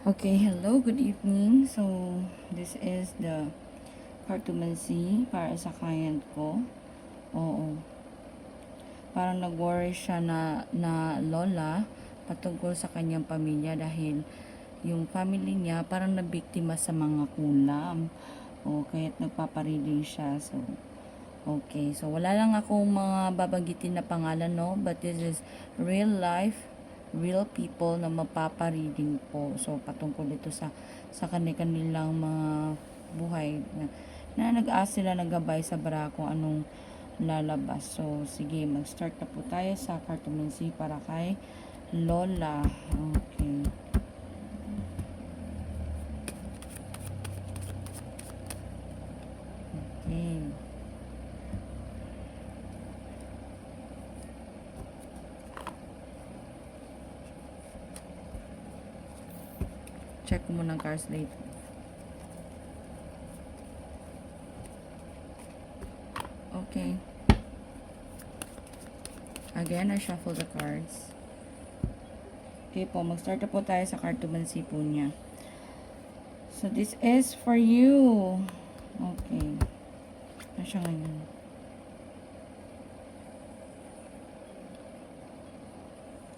Okay, hello, good evening. So, this is the cartomancy para sa client ko. Oo. Parang nag-worry siya na, na lola patungkol sa kanyang pamilya dahil yung family niya parang nabiktima sa mga kulam. O, kaya't nagpapareading siya. So, okay. So, wala lang akong mga babanggitin na pangalan, no? But this is real life real people na mapapareading po. So, patungkol dito sa sa kanilang mga buhay na, na nag-ask sila ng gabay sa bara kung anong lalabas. So, sige, mag-start na po tayo sa cartomancy para kay Lola. Okay. Check ko muna ang cars late. Okay. Again, I shuffle the cards. Okay po, mag-start po tayo sa cartomancy po niya. So, this is for you. Okay. Ano siya ngayon?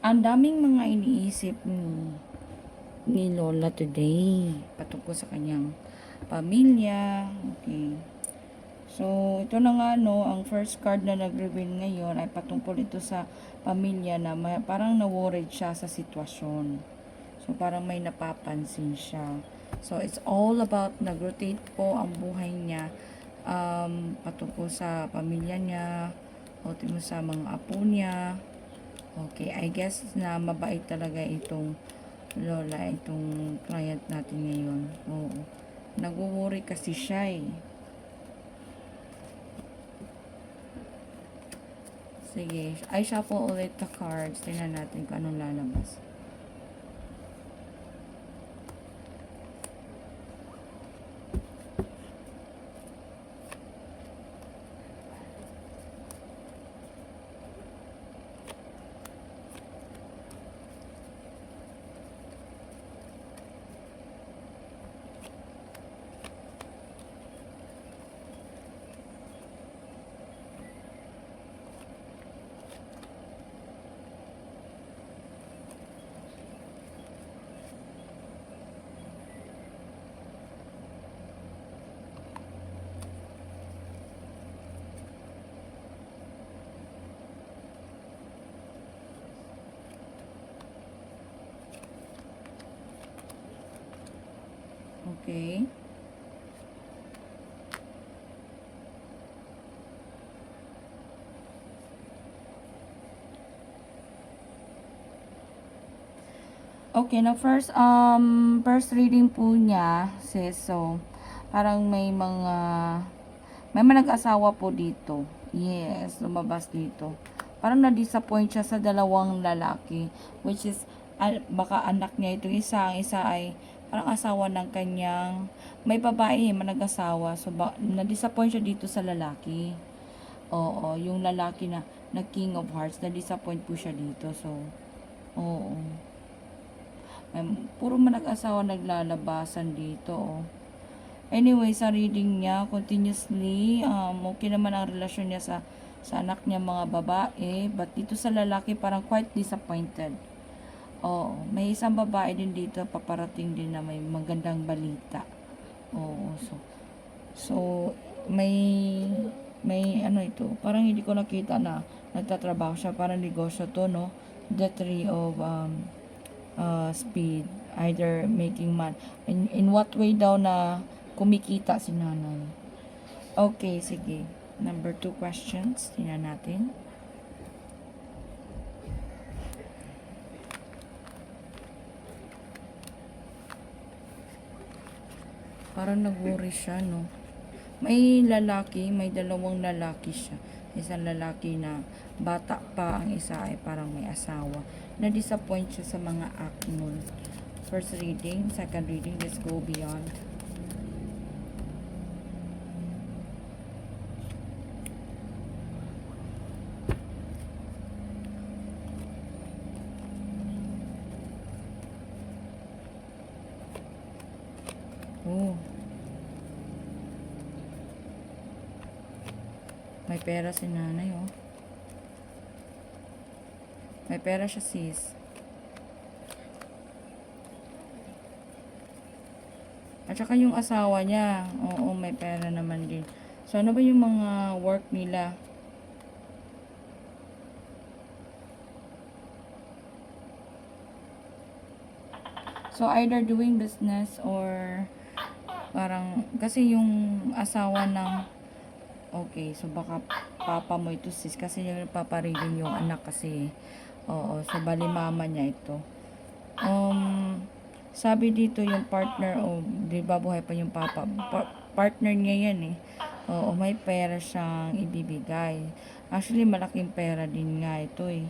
Ang daming mga iniisip ni ni Lola today patungkol sa kanyang pamilya. Okay. So, ito na nga no, ang first card na nag-reveal ngayon ay patungkol ito sa pamilya na may, parang na-worried siya sa sitwasyon. So, parang may napapansin siya. So, it's all about nag-rotate po ang buhay niya um, patungkol sa pamilya niya, o mo sa mga apo niya. Okay, I guess na mabait talaga itong lola, itong client natin ngayon. Oo. Nag-worry kasi siya eh. Sige, I shuffle ulit the cards. Tingnan natin kung anong lalabas. Okay. Okay, na first um first reading po niya sis so parang may mga may mga nag-asawa po dito. Yes, lumabas dito. Parang na-disappoint siya sa dalawang lalaki which is ah, baka anak niya ito isa, ang isa ay parang asawa ng kanyang may babae man nag-asawa so ba, na-disappoint siya dito sa lalaki. Oo, yung lalaki na na King of Hearts, na-disappoint po siya dito. So, oo. May, puro man nag-asawa naglalabasan dito. Oh. Anyway, sa reading niya, continuously, um, okay naman ang relasyon niya sa, sa anak niya mga babae. But dito sa lalaki, parang quite disappointed. Oo, may isang babae din dito, paparating din na may magandang balita. Oo, so, so, may, may ano ito, parang hindi ko nakita na nagtatrabaho siya, parang negosyo to, no? The three of, um, uh, speed, either making man. In, in what way daw na kumikita si nanay? Okay, sige. Number two questions. Tingnan natin. Parang nag-worry siya, no? May lalaki, may dalawang lalaki siya. Isang lalaki na bata pa, ang isa ay parang may asawa. Na-disappoint siya sa mga act nun. First reading, second reading, let's go beyond. Oh. May pera si nanay, oh. May pera siya, sis. At saka yung asawa niya, oo, may pera naman din. So, ano ba yung mga work nila? So, either doing business or parang, kasi yung asawa ng, okay, so baka papa mo ito sis, kasi yung paparilin yung anak kasi, oo, so bali mama niya ito. Um, sabi dito yung partner, o di ba buhay pa yung papa, pa- partner niya yan eh. Oo, may pera siyang ibibigay. Actually, malaking pera din nga ito eh.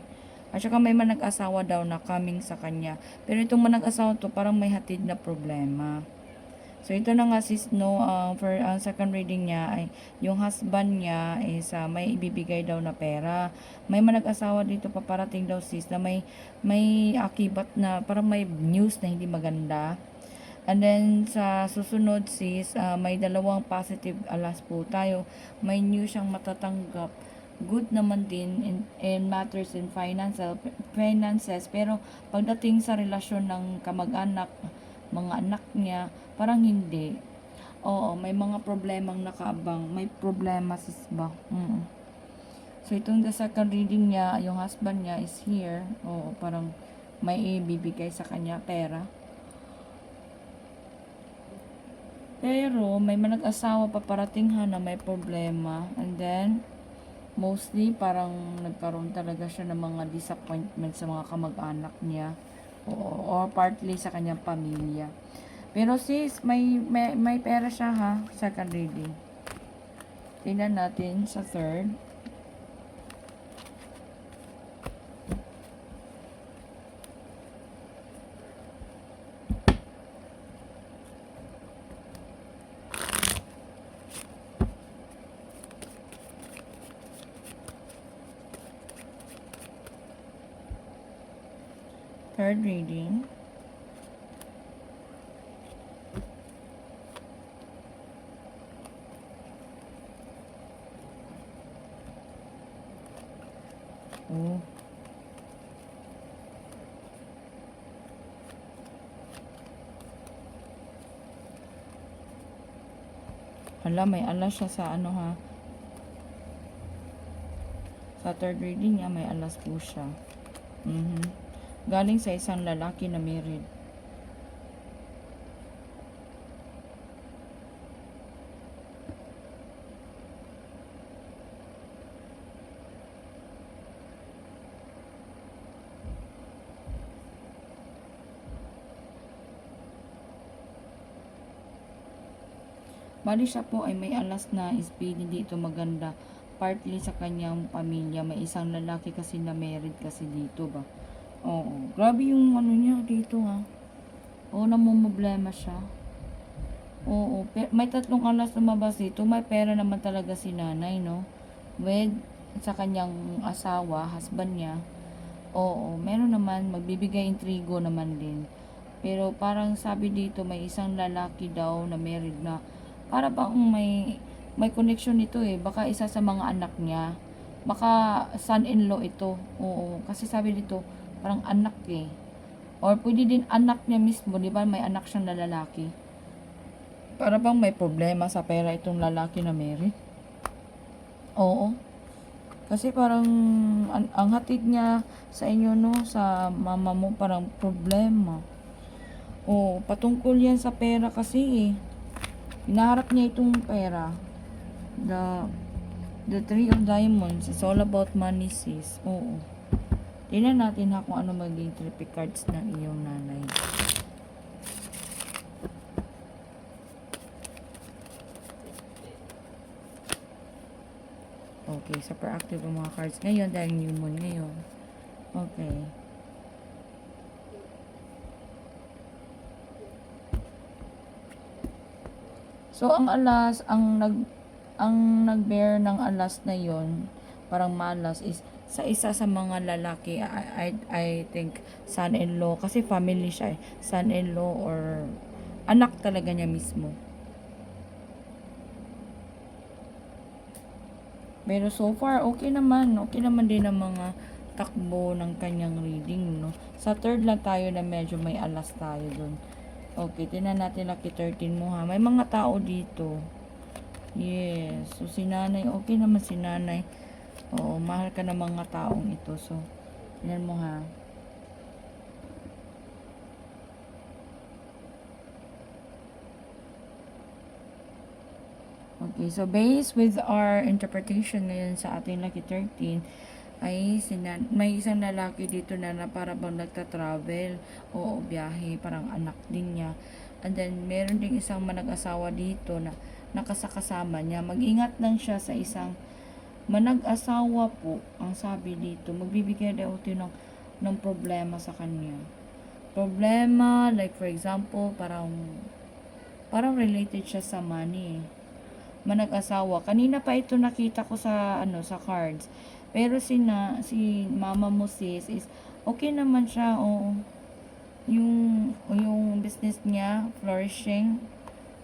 At saka may manag-asawa daw na coming sa kanya. Pero itong manag-asawa to parang may hatid na problema. So ito na nga sis no, uh, for ang second reading niya ay yung husband niya is uh, may ibibigay daw na pera. May manag-asawa dito paparating daw sis na may may akibat na parang may news na hindi maganda. And then sa susunod sis, uh, may dalawang positive alas po tayo. May news siyang matatanggap good naman din in, in matters in financial finances pero pagdating sa relasyon ng kamag-anak mga anak niya parang hindi. Oo may mga problemang nakaabang may problema sis ba? Mm. So itong the second reading niya yung husband niya is here. Oo parang may ibibigay sa kanya pera. Pero may manag-asawa pa parating ha na may problema. And then mostly parang nagkaroon talaga siya ng mga disappointment sa mga kamag-anak niya o or partly sa kanyang pamilya. Pero sis, may, may, may pera siya ha, second reading. Tingnan natin sa third. Third reading. Oh. Hala, may alas siya sa ano ha. Sa third reading niya, may alas po siya. Mhm. Galing sa isang lalaki na married. Bali siya po ay may alas na speed, hindi ito maganda. Partly sa kanyang pamilya, may isang lalaki kasi na married kasi dito ba. Oo. Grabe yung ano niya dito ha. Oo, namumblema siya. Oo. May tatlong alas lumabas dito. May pera naman talaga si nanay, no? With sa kanyang asawa, husband niya. Oo. Meron naman, magbibigay intrigo naman din. Pero parang sabi dito, may isang lalaki daw na married na para bang may may connection nito eh. Baka isa sa mga anak niya. Baka son-in-law ito. Oo. Kasi sabi dito, parang anak eh. Or pwede din anak niya mismo, di ba? May anak siyang na lalaki. Para bang may problema sa pera itong lalaki na Mary? Oo. Kasi parang ang, ang hatid niya sa inyo no, sa mama mo parang problema. Oo, patungkol yan sa pera kasi eh. Hinaharap niya itong pera. The The Three of Diamonds is all about money sis. Oo. Tingnan natin ha kung ano magiging trippy cards ng iyong nanay. Okay, super active ang mga cards ngayon dahil new moon ngayon. Okay. So, ang alas, ang nag ang nag-bear ng alas na yon parang malas is sa isa sa mga lalaki I, I, I think son-in-law kasi family siya eh son-in-law or anak talaga niya mismo. Pero so far, okay naman. Okay naman din ang mga takbo ng kanyang reading, no? Sa third lang tayo na medyo may alas tayo dun. Okay, tinan natin lucky 13 mo ha. May mga tao dito. Yes. So, si nanay, okay naman si nanay. Oo, mahal ka ng mga taong ito. So, tinan mo ha. Okay, so based with our interpretation ngayon sa ating lucky 13, ay sinan may isang lalaki dito na, na para bang nagta-travel o biyahe, parang anak din niya. And then, meron ding isang manag-asawa dito na nakasakasama niya. Mag-ingat lang siya sa isang manag-asawa po, ang sabi dito, magbibigay daw ito ng, ng problema sa kanya. Problema, like for example, parang parang related siya sa money manag-asawa. Kanina pa ito nakita ko sa ano sa cards. Pero si na si mama mo sis is okay naman siya o yung yung business niya flourishing.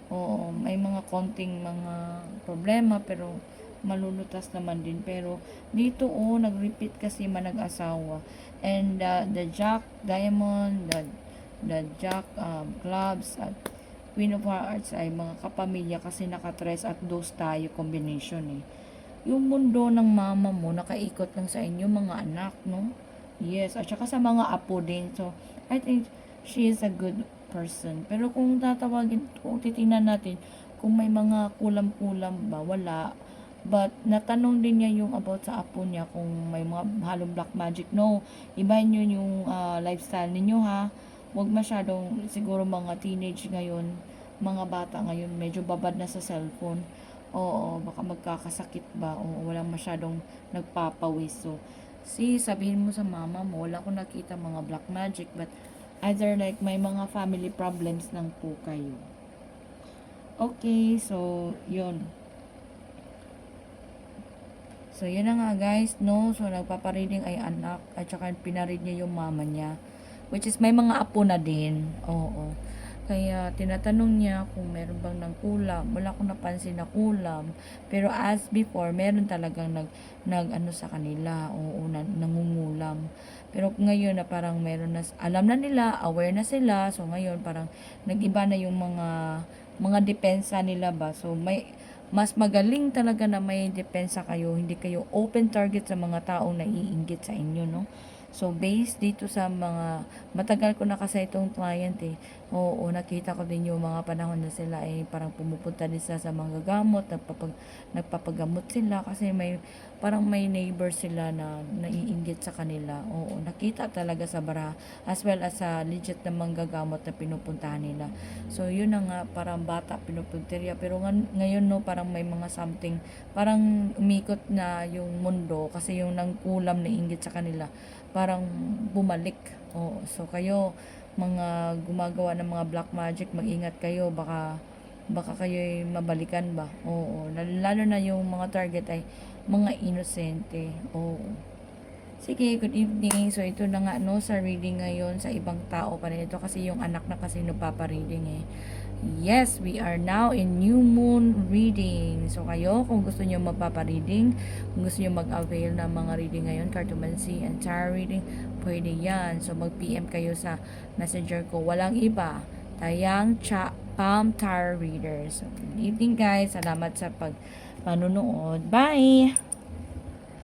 Oo, may mga konting mga problema pero malulutas naman din pero dito oh nag-repeat kasi manag-asawa and uh, the jack diamond the the jack um, clubs at Queen of Hearts ay mga kapamilya kasi naka-tres at dos tayo combination eh. Yung mundo ng mama mo, nakaikot lang sa inyo mga anak, no? Yes, at saka sa mga apo din. So, I think she is a good person. Pero kung tatawagin, kung titingnan natin, kung may mga kulam-kulam ba, wala. But, natanong din niya yung about sa apo niya kung may mga halong black magic. No, ibahin nyo yung ah, lifestyle ninyo ha wag masyadong siguro mga teenage ngayon, mga bata ngayon medyo babad na sa cellphone. Oo, baka magkakasakit ba o walang masyadong nagpapawis. So, si sabihin mo sa mama mo, wala ko nakita mga black magic but either like may mga family problems lang po kayo. Okay, so yun. So, yun na nga guys, no? So, nagpapareading ay anak at saka pinaread niya yung mama niya. Which is may mga apo na din. Oo. Kaya tinatanong niya kung meron bang ng kulam. Wala akong napansin na kulam. Pero as before, meron talagang nag, nag ano sa kanila. Oo, na, nangungulam. Pero ngayon na parang meron na, alam na nila, aware na sila. So ngayon parang nag-iba na yung mga, mga depensa nila ba. So may, mas magaling talaga na may depensa kayo. Hindi kayo open target sa mga taong naiinggit sa inyo, no? So, based dito sa mga, matagal ko na kasi itong client eh. Oo, nakita ko din yung mga panahon na sila eh, parang pumupunta din sila sa mga gamot, nagpapag, nagpapagamot sila kasi may, parang may neighbor sila na naiinggit sa kanila. Oo, nakita talaga sa bara, as well as sa legit na manggagamot na pinupuntahan nila. So, yun na nga, parang bata pinupunteriya. Pero nga- ngayon, no, parang may mga something, parang umikot na yung mundo kasi yung nangkulam na inggit sa kanila parang bumalik. Oo. So kayo mga gumagawa ng mga black magic, mag-ingat kayo baka baka kayo mabalikan ba. Oo. Lalo, na yung mga target ay mga inosente. Oo. Sige, good evening. So, ito na nga, no, sa reading ngayon, sa ibang tao pa rin ito. Kasi yung anak na kasi nagpapa-reading eh. Yes, we are now in new moon reading. So, kayo, kung gusto nyo magpapa-reading, kung gusto nyo mag-avail ng mga reading ngayon, cartomancy and tarot reading, pwede yan. So, mag-PM kayo sa messenger ko. Walang iba. Tayang Cha Palm Tarot Readers. So, good evening guys. Salamat sa pag panunood. Bye!